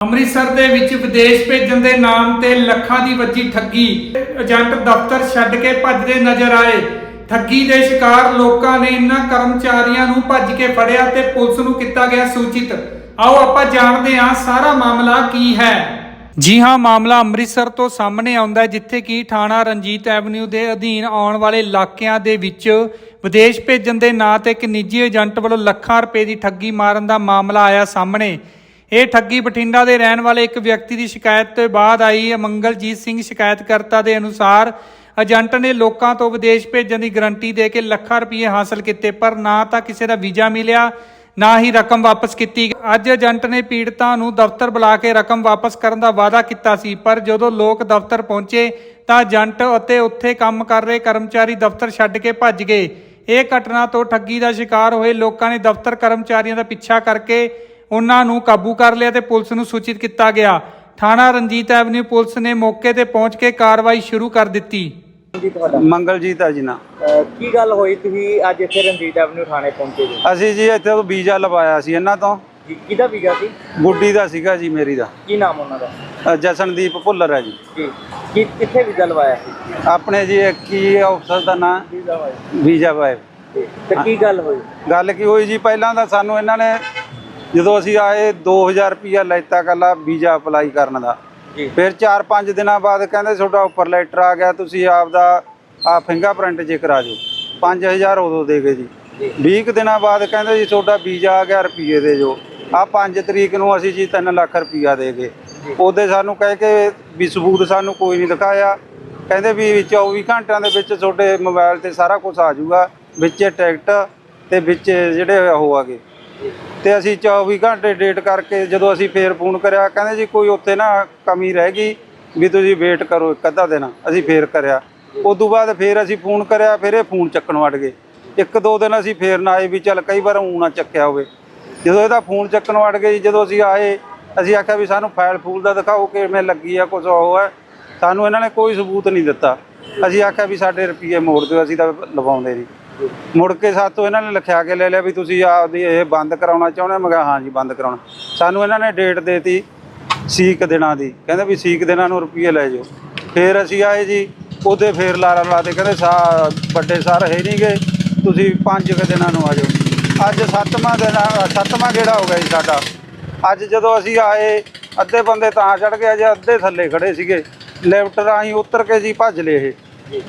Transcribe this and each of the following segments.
ਅੰਮ੍ਰਿਤਸਰ ਦੇ ਵਿੱਚ ਵਿਦੇਸ਼ ਭੇਜਣ ਦੇ ਨਾਮ ਤੇ ਲੱਖਾਂ ਦੀ ਵੱਜੀ ਠੱਗੀ। ਏਜੰਟ ਦਫ਼ਤਰ ਛੱਡ ਕੇ ਭੱਜਦੇ ਨਜ਼ਰ ਆਏ। ਠੱਗੀ ਦੇ ਸ਼ਿਕਾਰ ਲੋਕਾਂ ਨੇ ਇਨ੍ਹਾਂ ਕਰਮਚਾਰੀਆਂ ਨੂੰ ਭੱਜ ਕੇ ਫੜਿਆ ਤੇ ਪੁਲਿਸ ਨੂੰ ਕੀਤਾ ਗਿਆ ਸੂਚਿਤ। ਆਓ ਆਪਾਂ ਜਾਣਦੇ ਹਾਂ ਸਾਰਾ ਮਾਮਲਾ ਕੀ ਹੈ। ਜੀ ਹਾਂ, ਮਾਮਲਾ ਅੰਮ੍ਰਿਤਸਰ ਤੋਂ ਸਾਹਮਣੇ ਆਉਂਦਾ ਹੈ, ਜਿੱਥੇ ਕਿ ਥਾਣਾ ਰਣਜੀਤ ਐਵਨਿਊ ਦੇ ਅਧੀਨ ਆਉਣ ਵਾਲੇ ਇਲਾਕਿਆਂ ਦੇ ਵਿੱਚ ਵਿਦੇਸ਼ ਭੇਜਣ ਦੇ ਨਾਂ ਤੇ ਇੱਕ ਨਿੱਜੀ ਏਜੰਟ ਵੱਲੋਂ ਲੱਖਾਂ ਰੁਪਏ ਦੀ ਠੱਗੀ ਮਾਰਨ ਦਾ ਮਾਮਲਾ ਆਇਆ ਸਾਹਮਣੇ। ਇਹ ਠੱਗੀ ਬਠਿੰਡਾ ਦੇ ਰਹਿਣ ਵਾਲੇ ਇੱਕ ਵਿਅਕਤੀ ਦੀ ਸ਼ਿਕਾਇਤ ਤੋਂ ਬਾਅਦ ਆਈ ਹੈ। ਮੰਗਲਜੀਤ ਸਿੰਘ ਸ਼ਿਕਾਇਤਕਰਤਾ ਦੇ ਅਨੁਸਾਰ ਏਜੰਟ ਨੇ ਲੋਕਾਂ ਤੋਂ ਵਿਦੇਸ਼ ਭੇਜਣ ਦੀ ਗਰੰਟੀ ਦੇ ਕੇ ਲੱਖਾਂ ਰੁਪਏ ਹਾਸਲ ਕੀਤੇ, ਪਰ ਨਾ ਤਾਂ ਕਿਸੇ ਦਾ ਵੀਜ਼ਾ ਮਿਲਿਆ, ਨਾ ਹੀ ਰਕਮ ਵਾਪਸ ਕੀਤੀ ਅੱਜ ਏਜੰਟ ਨੇ ਪੀੜਤਾਂ ਨੂੰ ਦਫ਼ਤਰ ਬੁਲਾ ਕੇ ਰਕਮ ਵਾਪਸ ਕਰਨ ਦਾ ਵਾਅਦਾ ਕੀਤਾ ਸੀ, ਪਰ ਜਦੋਂ ਲੋਕ ਦਫ਼ਤਰ ਪਹੁੰਚੇ ਤਾਂ ਏਜੰਟ ਅਤੇ ਉੱਥੇ ਕੰਮ ਕਰ ਰਹੇ ਕਰਮਚਾਰੀ ਦਫ਼ਤਰ ਛੱਡ ਕੇ ਭੱਜ ਗਏ। ਇਹ ਘਟਨਾ ਤੋਂ ਠੱਗੀ ਦਾ ਸ਼ਿਕਾਰ ਹੋਏ ਲੋਕਾਂ ਨੇ ਦਫ਼ਤਰ ਕਰਮਚਾਰੀਆਂ ਦਾ ਪਿੱਛਾ ਕਰਕੇ ਉਹਨਾਂ ਨੂੰ ਕਾਬੂ ਕਰ ਲਿਆ ਤੇ ਪੁਲਿਸ ਨੂੰ ਸੂਚਿਤ ਕੀਤਾ ਗਿਆ। ਥਾਣਾ ਰਣਜੀਤ ਐਵਨਿਊ ਪੁਲਿਸ ਨੇ ਮੌਕੇ ਤੇ ਪਹੁੰਚ ਕੇ ਕਾਰਵਾਈ ਸ਼ੁਰੂ ਕਰ ਦਿੱਤੀ। ਜੀ ਤੁਹਾਡਾ? ਮੰਗਲਜੀਤ ਆ ਜੀ ਨਾ। ਅਹ ਕੀ ਗੱਲ ਹੋਈ? ਤੁਸੀਂ ਅੱਜ ਇੱਥੇ ਰਣਜੀਤ ਐਵਨਿਊ ਥਾਣੇ ਪਹੁੰਚੇ ਜੀ। ਅਸੀਂ ਜੀ ਇੱਥੇ ਤੋਂ ਵੀਜ਼ਾ ਲਵਾਇਆ ਸੀ ਇਹਨਾਂ ਤੋਂ। ਜੀ ਕਿਹਦਾ ਵੀਜ਼ਾ ਸੀ? ਗੁੱਡੀ ਦਾ ਸੀਗਾ ਜੀ ਮੇਰੀ ਦਾ। ਕੀ ਨਾਮ ਉਹਨਾਂ ਦਾ? ਅ, ਜਸਨਦੀਪ ਭੁੱਲਰ ਹੈ ਜੀ। ਜੀ ਕੀ ਕਿੱਥੇ ਵੀਜ਼ਾ ਲਵਾਇਆ ਸੀ? ਆਪਣੇ ਜੀ ਕੀ ਅਫਸਰ ਦਾ ਨਾਂ? ਵੀਜ਼ਾ ਹੋਇਆ ਵੀਜ਼ਾ ਬਾਏ ਤੇ ਕੀ ਗੱਲ ਹੋਈ? ਗੱਲ ਕੀ ਹੋਈ ਜੀ? ਪਹਿਲਾਂ ਤਾਂ ਸਾਨੂੰ ਇਹਨਾਂ ਨੇ ਜਦੋਂ ਅਸੀਂ ਆਏ 2000 ਰੁਪਿਆ ਲੈਤਾ ਕੱਲਾ ਵੀਜ਼ਾ ਅਪਲਾਈ ਕਰਨ ਦਾ। ਜੀ। ਫਿਰ 4-5 ਦਿਨਾਂ ਬਾਅਦ ਕਹਿੰਦੇ ਤੁਹਾਡਾ ਉੱਪਰ ਲੈਟਰ ਆ ਗਿਆ ਤੁਸੀਂ ਆਪਦਾ ਆ ਫਿੰਗਰਪ੍ਰਿੰਟ ਜੇ ਕਰਾ ਦਿਓ। 5000 ਉਦੋਂ ਦੇ ਗਏ ਜੀ। 20 ਕੁ ਦਿਨਾਂ ਬਾਅਦ ਕਹਿੰਦੇ ਜੀ ਤੁਹਾਡਾ ਵੀਜ਼ਾ ਆ ਗਿਆ ਰੁਪਏ ਦੇ ਜੋ ਆ 5 ਤਰੀਕ ਨੂੰ ਅਸੀਂ ਜੀ 3 ਲੱਖ ਰੁਪਿਆ ਦੇ ਗਏ। ਉਹਦੇ ਸਾਨੂੰ ਕਹਿ ਕੇ ਵੀ ਸਬੂਤ ਸਾਨੂੰ ਕੋਈ ਨਹੀਂ ਦਿਖਾਇਆ। ਕਹਿੰਦੇ ਵੀ 24 ਘੰਟਿਆਂ ਦੇ ਵਿੱਚ ਤੁਹਾਡੇ ਮੋਬਾਈਲ ਤੇ ਸਾਰਾ ਕੁਝ ਆ ਜਾਊਗਾ ਵਿੱਚ ਟਿਕਟ ਤੇ ਵਿੱਚ ਜਿਹੜੇ ਉਹ ਆਗੇ ਤੇ ਅਸੀਂ 24 ਘੰਟੇ ਡੇਟ ਕਰਕੇ ਜਦੋਂ ਅਸੀਂ ਫੇਰ ਫੋਨ ਕਰਿਆ, ਕਹਿੰਦੇ ਜੀ ਕੋਈ ਉੱਥੇ ਨਾ ਕਮੀ ਰਹਿ ਗਈ ਵੀ ਤੁਸੀਂ ਵੇਟ ਕਰੋ ਇੱਕ ਅੱਧਾ ਦਿਨ, ਅਸੀਂ ਫੇਰ ਕਰਿਆ। ਉਦੋਂ ਬਾਅਦ ਫੇਰ ਅਸੀਂ ਫੋਨ ਕਰਿਆ, ਫਿਰ ਇਹ ਫੋਨ ਚੱਕਣ ਵੜ ਗਏ। ਇੱਕ ਦੋ ਦਿਨ ਅਸੀਂ ਫੇਰ ਨਾ ਆਏ ਵੀ ਚੱਲ ਕਈ ਵਾਰ ਊ ਨਾ ਚੱਕਿਆ ਹੋਵੇ। ਜਦੋਂ ਇਹਦਾ ਫੋਨ ਚੱਕਣ ਵੜ ਗਏ ਜੀ, ਜਦੋਂ ਅਸੀਂ ਆਏ, ਅਸੀਂ ਆਖਿਆ ਵੀ ਸਾਨੂੰ ਫਾਈਲ ਫੂਲ ਦਾ ਦਿਖਾਓ ਕਿਵੇਂ ਲੱਗੀ ਆ ਕੁਝ ਉਹ ਹੈ। ਸਾਨੂੰ ਇਹਨਾਂ ਨੇ ਕੋਈ ਸਬੂਤ ਨਹੀਂ ਦਿੱਤਾ। ਅਸੀਂ ਆਖਿਆ ਵੀ ਸਾਡੇ ਰੁਪਏ ਮੋੜ ਦਿਓ, ਅਸੀਂ ਤਾਂ ਲਵਾਉਂਦੇ ਨਹੀਂ। ਮੁੜ ਕੇ ਸਾਤੋਂ ਇਹਨਾਂ ਨੇ ਲਿਖਿਆ ਕੇ ਲੈ ਲਿਆ ਵੀ ਤੁਸੀਂ ਆਪਦੀ ਇਹ ਬੰਦ ਕਰਾਉਣਾ ਚਾਹੁੰਦੇ ਹੋ? ਮੈਂ ਕਿਹਾ, ਹਾਂਜੀ, ਬੰਦ ਕਰਾਉਣਾ। ਸਾਨੂੰ ਇਹਨਾਂ ਨੇ ਡੇਟ ਦੇਤੀ ਸੀਕ ਦਿਨਾਂ ਦੀ। ਕਹਿੰਦੇ ਵੀ ਸੀਕ ਦਿਨਾਂ ਨੂੰ ਰੁਪਏ ਲੈ ਜਾਓ। ਫੇਰ ਅਸੀਂ ਆਏ ਜੀ, ਉਹਦੇ ਫੇਰ ਲਾਰਾ ਲਾਤੇ ਕਹਿੰਦੇ ਸਾ, ਵੱਡੇ ਸਰ ਹੈ ਨਹੀਂ ਗਏ ਤੁਸੀਂ ਪੰਜ ਕੁ ਦਿਨਾਂ ਨੂੰ ਆ ਜਾਓ। ਅੱਜ ਸੱਤਵਾਂ ਦਿਨ ਸੱਤਵਾਂ ਗੇੜਾ ਹੋ ਗਿਆ ਜੀ ਸਾਡਾ। ਅੱਜ ਜਦੋਂ ਅਸੀਂ ਆਏ, ਅੱਧੇ ਬੰਦੇ ਤਾਂ ਚੜ ਗਏ ਜੇ ਅੱਧੇ ਥੱਲੇ ਖੜੇ ਸੀਗੇ। ਲਿਫਟ ਰਾਹੀਂ ਉਤਰ ਕੇ ਜੀ ਭੱਜ ਲਏ ਇਹ।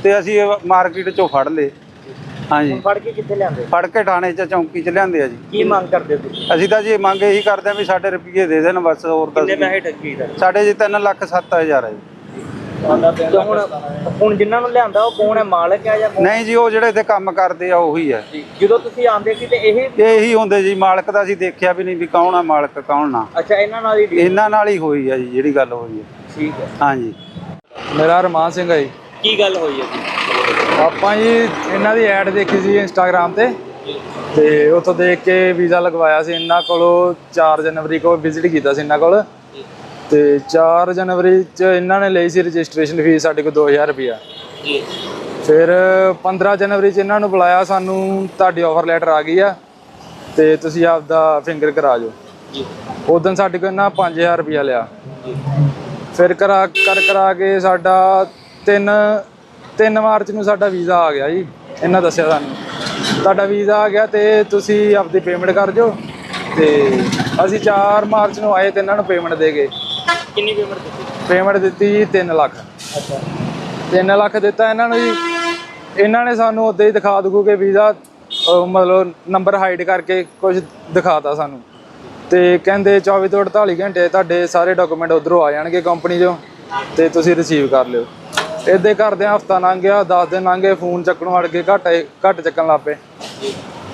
ਤੇ ਅਸੀਂ ਮਾਰਕੀਟ ਚੋਂ ਫੜ ਲਏ। ਹਾਂਜੀ। ਫੜ ਕੇ ਕਿੱਥੇ ਲਿਆਂਦੇ? ਫੜ ਕੇ ਥਾਣੇ 'ਚ ਚੌਂਕੀ 'ਚ ਲਿਆਂਦੇ ਆ ਜੀ। ਕੀ ਮੰਗ ਕਰਦੇ ਤੁਸੀਂ? ਅਸੀਂ ਤਾਂ ਜੀ ਮੰਗ ਇਹੀ ਕਰਦੇ ਆ ਵੀ ਸਾਡੇ ਰੁਪਏ ਦੇ ਦੇਣ ਬਸ ਹੋਰ ਤਾਂ ਕਿੰਨੇ ਪੈਸੇ ਠੱਗੀ ਦਾ ਸਾਡੇ ਜੀ 3 ਲੱਖ 7000 ਹੈ ਜੀ। ਤੇ ਹੁਣ ਹੁਣ ਜਿਨ੍ਹਾਂ ਨੂੰ ਲਿਆਂਦਾ ਉਹ ਕੌਣ ਹੈ? ਮਾਲਕ ਹੈ ਜਾਂ ਕੌਣ? ਨਹੀਂ ਜੀ ਉਹ ਜਿਹੜੇ ਇੱਥੇ ਕੰਮ ਕਰਦੇ ਆ ਉਹੀ ਹੈ ਜਦੋਂ ਤੁਸੀਂ ਆਂਦੇ ਸੀ ਤੇ ਇਹ ਇਹੀ ਹੁੰਦੇ ਜੀ ਮਾਲਕ ਦਾ ਅਸੀਂ ਦੇਖਿਆ ਵੀ ਨਹੀਂ ਵੀ ਕੌਣ ਆ ਮਾਲਕ ਕੌਣ ਨਾ। ਅੱਛਾ ਇਹਨਾਂ ਨਾਲ ਹੀ deal- ਇਹਨਾਂ ਨਾਲ ਹੀ ਹੋਈ ਆ ਜੀ ਜਿਹੜੀ ਗੱਲ ਹੋਈ ਹੈ ਠੀਕ ਹੈ। ਹਾਂਜੀ। ਮੇਰਾ ਰਮਾਨ ਸਿੰਘ ਹੈ ਜੀ। ਕੀ ਗੱਲ ਹੋਈ ਹੈ ਜੀ? ਆਪਾਂ ਜੀ ਇਹਨਾਂ ਦੀ ਐਡ ਦੇਖੀ ਸੀ ਇੰਸਟਾਗ੍ਰam ਤੇ। ਤੇ ਉੱਥੋਂ ਦੇਖ ਕੇ ਵੀਜ਼ਾ ਲਗਵਾਇਆ ਸੀ ਇਹਨਾਂ ਕੋਲੋਂ 4 ਜਨਵਰੀ ਕੋ ਵਿਜ਼ਿਟ ਕੀਤਾ ਸੀ ਇਹਨਾਂ ਕੋਲ। ਤੇ 4 ਜਨਵਰੀ ਚ ਇਹਨਾਂ ਨੇ ਲਈ ਸੀ ਰਜਿਸਟ੍ਰੇਸ਼ਨ ਫੀਸ ਸਾਡੇ ਕੋਲ 2000 ਰੁਪਇਆ। ਜੀ। ਫਿਰ 15 ਜਨਵਰੀ ਚ ਇਹਨਾਂ ਨੂੰ ਬੁਲਾਇਆ ਸਾਨੂੰ ਤੁਹਾਡੀ ਆਫਰ ਲੈਟਰ ਆ ਗਈ ਆ ਤੇ ਤੁਸੀਂ ਆਪਦਾ ਫਿੰਗਰ ਕਰਾ ਜਾਓ ਜੀ। ਉਦੋਂ ਸਾਡੇ ਕੋਲ ਇਹਨਾਂ 5000 ਰੁਪਇਆ ਲਿਆ। ਫਿਰ ਕਰਾ ਕਰ ਕਰਾ ਕੇ ਸਾਡਾ 3 3 ਮਾਰਚ ਨੂੰ ਸਾਡਾ ਵੀਜ਼ਾ ਆ ਗਿਆ ਜੀ ਇਹਨਾਂ ਦੱਸਿਆ ਸਾਨੂੰ। ਤੁਹਾਡਾ ਵੀਜ਼ਾ ਆ ਗਿਆ ਤੇ ਤੁਸੀਂ ਆਪਦੀ ਪੇਮੈਂਟ ਕਰ ਦਿਓ ਤੇ ਅਸੀਂ 4 ਮਾਰਚ ਨੂੰ ਆਏ ਤੇ ਇਹਨਾਂ ਨੂੰ ਪੇਮੈਂਟ ਦੇ ਗਏ। ਕਿੰਨੀ ਪੇਮੈਂਟ ਦਿੱਤੀ? ਪੇਮੈਂਟ ਦਿੱਤੀ ਜੀ 3 ਲੱਖ। ਅੱਛਾ। 3 ਲੱਖ ਦਿੱਤਾ ਇਹਨਾਂ ਨੂੰ ਜੀ। ਇਹਨਾਂ ਨੇ ਸਾਨੂੰ ਉਦਾਂ ਹੀ ਦਿਖਾ ਦੂਗੂ ਕਿ ਵੀਜ਼ਾ ਮਤਲਬ ਨੰਬਰ ਹਾਈਡ ਕਰਕੇ ਕੁਝ ਦਿਖਾਤਾ ਸਾਨੂੰ। ਤੇ ਕਹਿੰਦੇ 24 ਤੋਂ 48 ਘੰਟੇ ਤੁਹਾਡੇ ਸਾਰੇ ਡਾਕੂਮੈਂਟ ਉਧਰੋਂ ਆ ਜਾਣਗੇ ਕੰਪਨੀ 'ਚੋਂ ਤੇ ਤੁਸੀਂ ਰਿਸੀਵ ਕਰ ਲਿਓ। ਇੱਦੇ ਕਰਦੇ ਹਫਤਾ ਲੰਘ ਗਿਆ 10 ਦਿਨ ਲੰਘ ਗਏ ਫੋਨ ਚੱਕਣ ਵੜ ਕੇ ਘੱਟ ਘੱਟ ਚੱਕਣ ਲੱਗ ਪਏ।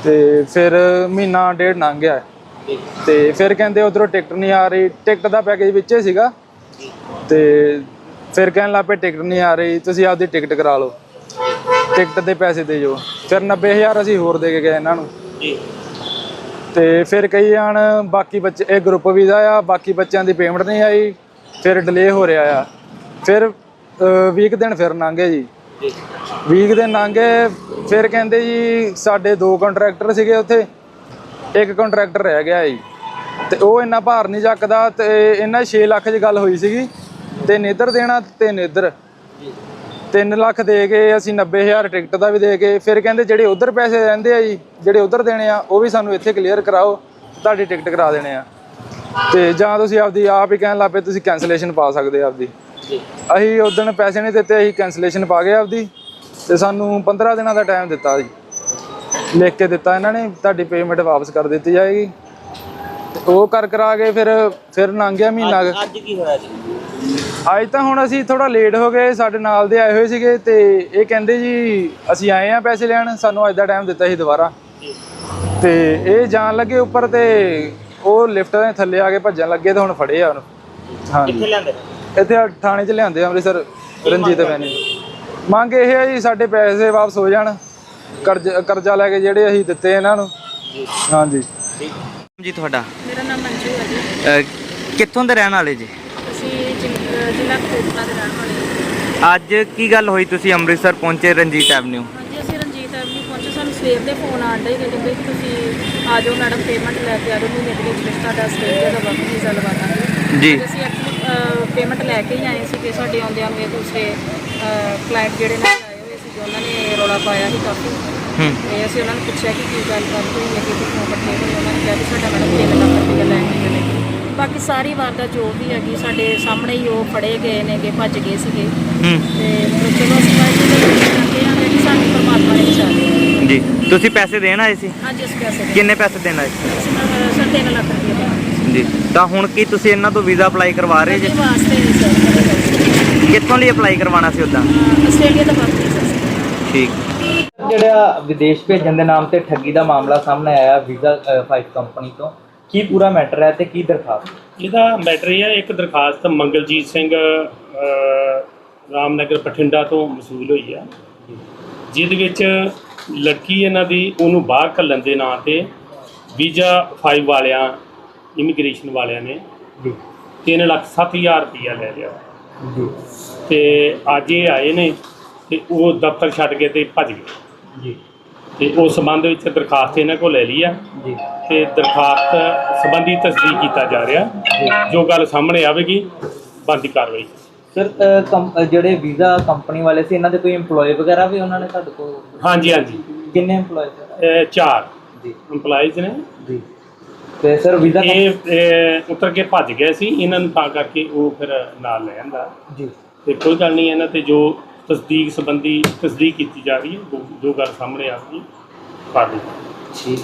ਤੇ ਫਿਰ ਮਹੀਨਾ ਡੇਢ ਲੰਘ ਗਿਆ। ਤੇ ਫਿਰ ਕਹਿੰਦੇ ਉਧਰੋਂ ਟਿਕਟ ਨਹੀਂ ਆ ਰਹੀ ਟਿਕਟ ਦਾ ਪੈਕੇਜ ਵਿੱਚੇ ਸੀਗਾ। ਤੇ ਫਿਰ ਕਹਿਣ ਲੱਗ ਪਏ ਟਿਕਟ ਨਹੀਂ ਆ ਰਹੀ ਤੁਸੀਂ ਆਪਦੀ ਟਿਕਟ ਕਰਾ ਲਓ। ਟਿਕਟ ਦੇ ਪੈਸੇ ਦੇ ਜੋ ਫਿਰ 90000 ਅਸੀਂ ਹੋਰ ਦੇ ਕੇ ਗਏ ਇਹਨਾਂ ਨੂੰ। ਜੀ। ਤੇ ਫਿਰ ਕਈ ਜਾਣ ਬਾਕੀ ਬੱਚੇ ਇਹ ਗਰੁੱਪ ਵੀਜ਼ਾ ਆ ਬਾਕੀ ਬੱਚਿਆਂ ਦੀ ਪੇਮੈਂਟ ਨਹੀਂ ਆਈ ਫਿਰ ਡਿਲੇ ਹੋ ਰਿਹਾ ਆ। ਫਿਰ 20 ਦਿਨ ਫਿਰ ਲੰਘੇ ਜੀ। 20 ਦਿਨ ਲੰਘੇ ਫਿਰ ਕਹਿੰਦੇ ਜੀ ਸਾਡੇ ਦੋ ਕੰਟਰੈਕਟਰ ਸੀਗੇ ਉੱਥੇ ਇੱਕ ਕੰਟਰੈਕਟਰ ਰਹਿ ਗਿਆ ਜੀ। ਤੇ ਉਹ ਇੰਨਾ ਭਾਰ ਨਹੀਂ ਚੱਕਦਾ ਤੇ ਇਹਨਾਂ 6 ਲੱਖ 'ਚ ਗੱਲ ਹੋਈ ਸੀਗੀ। ਤੇ ਨੇਦਰ ਦੇਣਾ ਤੇ ਨੇਦਰ 3 ਲੱਖ ਦੇ ਕੇ ਅਸੀਂ 90000 ਟਿਕਟ ਦਾ ਵੀ ਦੇ ਕੇ ਫਿਰ ਕਹਿੰਦੇ ਜਿਹੜੇ ਉਧਰ ਪੈਸੇ ਰਹਿੰਦੇ ਆ ਜੀ ਜਿਹੜੇ ਉਧਰ ਦੇਣੇ ਆ ਉਹ ਵੀ ਸਾਨੂੰ ਇੱਥੇ ਕਲੀਅਰ ਕਰਾਓ ਤੁਹਾਡੀ ਟਿਕਟ ਕਰਾ ਦੇਣੇ ਆ। ਤੇ ਜਾਂ ਤੁਸੀਂ ਆਪਦੀ ਆਪ ਹੀ ਕਹਿਣ ਲੱਪੇ ਤੁਸੀਂ ਕੈਂਸਲੇਸ਼ਨ ਪਾ ਸਕਦੇ ਆ ਆਪਦੀ। ਅਸੀਂ ਉਦੋਂ ਪੈਸੇ ਨਹੀਂ ਦਿੱਤੇ ਅਸੀਂ ਕੈਂਸਲੇਸ਼ਨ ਪਾ ਗਏ ਆਪਦੀ ਤੇ ਸਾਨੂੰ 15 ਦਿਨਾਂ ਦਾ ਟਾਈਮ ਦਿੱਤਾ ਜੀ। ਲਿਖ ਕੇ ਦਿੱਤਾ ਇਹਨਾਂ ਨੇ ਤੁਹਾਡੀ ਪੇਮੈਂਟ ਵਾਪਸ ਕਰ ਦਿੱਤੀ ਜਾਏਗੀ। ਤੇ ਉਹ ਕਰ ਕਰਾ ਕੇ ਫਿਰ ਫਿਰ ਲੰਘ ਗਿਆ ਮਹੀਨਾ ਕੁ। ਅੱਜ ਕੀ ਹੋਇਆ ਜੀ? ਅੱਜ ਤਾਂ ਹੁਣ ਅਸੀਂ ਥੋੜਾ ਲੇਟ ਹੋ ਗਏ ਸਾਡੇ ਨਾਲ ਦੇ ਆਏ ਹੋਏ ਸੀਗੇ ਤੇ ਇਹ ਕਹਿੰਦੇ ਜੀ ਅਸੀਂ ਆਏ ਆ ਪੈਸੇ ਲੈਣ ਸਾਨੂੰ ਅੱਜ ਦਾ ਟਾਈਮ ਦਿੱਤਾ ਸੀ ਦੁਬਾਰਾ। ਤੇ ਇਹ ਜਾਣ ਲੱਗੇ ਉੱਪਰ ਤੇ ਉਹ ਲਿਫਟ ਦੇ ਥੱਲੇ ਆ ਕੇ ਭੱਜਣ ਲੱਗੇ ਤੇ ਹੁਣ ਫੜੇ ਆ ਉਹਨੂੰ। ਹਾਂਜੀ। ਕਿੱਥੇ ਲਿਆਂਦੇ ਇੱਥੇ ਥਾਣੇ 'ਚ ਲਿਆਂਦੇ ਆ ਅੰਮ੍ਰਿਤਸਰ ਰਣਜੀਤ ਬੈਣੀ ਮੰਗ ਇਹ ਹੈ ਜੀ ਸਾਡੇ ਪੈਸੇ ਵਾਪਸ ਹੋ ਜਾਣ ਕਰਜ਼ ਕਰਜ਼ਾ ਲੈ ਕੇ ਜਿਹੜੇ ਅਸੀਂ ਦਿੱਤੇ ਇਹਨਾਂ ਨੂੰ। ਹਾਂਜੀ। ਜੀ ਤੁਹਾਡਾ? ਮੇਰਾ ਨਾਮ ਮੰਜੂ ਹੈ ਜੀ। ਅਹ ਕਿੱਥੋਂ ਦੇ ਰਹਿਣ ਵਾਲੇ ਜੀ? ਅਸੀਂ ਜ਼ਿਲ੍ਹਾ ਕਪੂਰਥਲਾ ਦੇ ਰਹਿਣ ਵਾਲੇ ਹਾਂ। ਅੱਜ ਕੀ ਗੱਲ ਹੋਈ ਤੁਸੀਂ ਅੰਮ੍ਰਿਤਸਰ ਪਹੁੰਚੇ ਰਣਜੀਤ ਐਵਨਿਊ ਹਾਂਜੀ ਅਸੀਂ ਰਣਜੀਤ ਐਵਨਿਊ ਪਹੁੰਚੇ। ਸਾਨੂੰ ਸਵੇਰ ਦੇ ਫੋਨ ਆਣ ਡੇ ਕਿ ਕਹਿੰਦੇ ਕਿ ਤੁਸੀਂ ਆ ਜਾਓ ਮੈਡਮ ਪੇਮੈਂਟ ਲੈ ਕੇ ਆ ਜਾਓ ਮਹੀਨੇ ਦੇ ਵਿੱਚ ਵਿੱਚ ਤੁਹਾਡਾ ਦਾ ਵਰਕ ਵੀਜ਼ਾ ਲਵਾ ਦਾਂਗੇ ਜੀ। ਅਸੀਂ ਐਕਚੁਅਲੀ ਪੇਮੈਂਟ ਲੈ ਕੇ ਹੀ ਆਏ ਸੀ ਕਿ ਸਾਡੇ ਆਉਂਦਿਆਂ ਇਹ ਦੂਸਰੇ ਕਲਾਇੰਟ ਜਿਹੜੇ ਨੇ ਆਏ ਹੋਏ ਸੀ ਉਹਨਾਂ ਨੇ ਰੌਲਾ ਪਾਇਆ ਸੀ ਕਾਫੀ ਹੂੰ। ਤੇ ਅਸੀਂ ਉਹਨਾਂ ਨੂੰ ਪੁੱਛਿਆ ਕਿ ਕੀ ਗੱਲ ਕਰ ਹੋਈ ਹੈ ਕਿ ਕਿਉਂ ਇਕੱਠੇ ਹੋਏ ਉਹਨਾਂ ਨੇ ਕਿਹਾ ਕਿ ਸਾਡਾ ਮੈਡਮ 3 ਲੱਖ ਰੁਪਏ ਲੈ ਕੇ ਗਏ ਬਾਕੀ ਸਾਰੀ ਵਾਰਦਾਤ ਜੋ ਵੀ ਹੈਗੀ ਸਾਡੇ ਸਾਹਮਣੇ ਹੀ ਉਹ ਫੜੇ ਗਏ ਨੇਗੇ ਭੱਜ ਗਏ ਸੀਗੇ। ਹੂੰ। ਤੇ ਚਲੋ ਅਸੀਂ ਵਾਹਿਗੁਰੂ ਦਾ ਕਰਦੇ ਹਾਂ ਕਿ ਸਾਨੂੰ ਪਰਮਾਤਮਾ ਨੇ ਬਚਾ ਲਿਆ ਜੀ। ਤੁਸੀਂ ਪੈਸੇ ਦੇਣ ਆਏ ਸੀ? ਅੱਜ ਇਸ ਪੈਸੇ ਦੇ ਕਿੰਨੇ ਪੈਸੇ ਦੇਣ ਆਏ ਸੀ? ਅਸੀਂ ਅਹ, ਸਰ 3 ਲੱਖ ਰੁਪਏ ਦੇ ਜੀ। ਤਾਂ ਹੁਣ ਕੀ ਤੁਸੀਂ ਇਹਨਾਂ ਤੋਂ ਵੀਜ਼ਾ ਅਪਲਾਈ ਕਰਵਾ ਰਹੇ ਜੀ? ਵਾਸਤੇ ਨਹੀਂ ਸਰ। ਕਿੱਥੋਂ ਲਈ ਅਪਲਾਈ ਕਰਵਾਉਣਾ ਸੀ ਉਦਾਂ? ਆਸਟ੍ਰੇਲੀਆ ਦਾ ਵਰਕ ਵੀਜ਼ਾ ਸੀ। ਠੀਕ। ਜਿਹੜਾ ਵਿਦੇਸ਼ ਭੇਜਣ ਦੇ ਨਾਮ ਤੇ ਠੱਗੀ ਦਾ ਮਾਮਲਾ ਸਾਹਮਣੇ ਆਇਆ ਵੀਜ਼ਾ 5 ਕੰਪਨੀ ਤੋਂ ਕੀ ਪੂਰਾ ਮੈਟਰ ਹੈ ਤੇ ਕੀ ਦਰਖਾਸਤ? ਇਹਦਾ ਮੈਟਰ ਇਹ ਹੈ ਇੱਕ ਦਰਖਾਸਤ ਮੰਗਲਜੀਤ ਸਿੰਘ ਅ, ਰਾਮਨਗਰ ਬਠਿੰਡਾ ਤੋਂ ਮਸੂਲ ਹੋਈ ਆ। ਜਿਹਦੇ ਵਿੱਚ ਲੜਕੀ ਇਹਨਾਂ ਦੀ ਉਹਨੂੰ ਬਾਹਰ ਘੱਲਣ ਦੇ ਨਾਂ ਤੇ ਵੀਜ਼ਾ 5 ਵਾਲਿਆਂ ਇਮੀਗ੍ਰੇਸ਼ਨ ਵਾਲਿਆਂ ਨੇ ਜੀ 3 ਲੱਖ ਸੱਤ ਹਜ਼ਾਰ ਰੁਪਈਆ ਲੈ ਲਿਆ। ਤੇ ਅੱਜ ਇਹ ਆਏ ਨੇ ਤੇ ਉਹ ਦਫ਼ਤਰ ਛੱਡ ਕੇ ਤੇ ਭੱਜ ਗਏ। ਜੀ। ਤੇ ਉਸ ਸੰਬੰਧ ਵਿੱਚ ਦਰਖਾਸਤ ਇਹਨਾਂ ਕੋਲ ਲੈ ਲਈ ਆ। ਜੀ। ਤੇ ਦਰਖਾਸਤ ਸੰਬੰਧੀ ਤਸਦੀਕ ਕੀਤਾ ਜਾ ਰਿਹਾ। ਜੋ। ਗੱਲ ਸਾਹਮਣੇ ਆਵੇਗੀ ਬਣਦੀ ਕਾਰਵਾਈ। ਸਰ ਜਿਹੜੇ ਵੀਜ਼ਾ ਕੰਪਨੀ ਵਾਲੇ ਸੀ ਇਹਨਾਂ ਦੇ ਕੋਈ EMPLOYE ਵਗੈਰਾ ਵੀ ਉਹਨਾਂ ਨੇ ਤੁਹਾਡੇ ਕੋਲ? ਹਾਂਜੀ ਹਾਂਜੀ। ਕਿੰਨੇ EMPLOYE ਸਰ? ਚਾਰ। ਜੀ। EMPLOYEES ਨੇ। ਜੀ। ਤੇ ਸਰ ਵੀਜ਼ਾ ਇਹ ਇਹ ਉਤਰ ਕੇ ਭੱਜ ਗਏ ਸੀ ਇਹਨਾਂ ਨੂੰ ਤਾਂ ਕਰਕੇ ਉਹ ਫਿਰ ਨਾਲ ਲੈ ਆਂਦਾ। ਜੀ। ਤੇ ਕੋਈ ਗੱਲ ਨਹੀਂ ਇਹਨਾਂ ਤੇ ਜੋ ਤਸਦੀਕ ਸੰਬੰਧੀ ਤਸਦੀਕ ਕੀਤੀ ਜਾ ਰਹੀ ਹੈ ਜੋ- ਜੋ ਗੱਲ ਸਾਹਮਣੇ ਆਵੇਗੀ ਕਰ ਲਈ ਠੀਕ।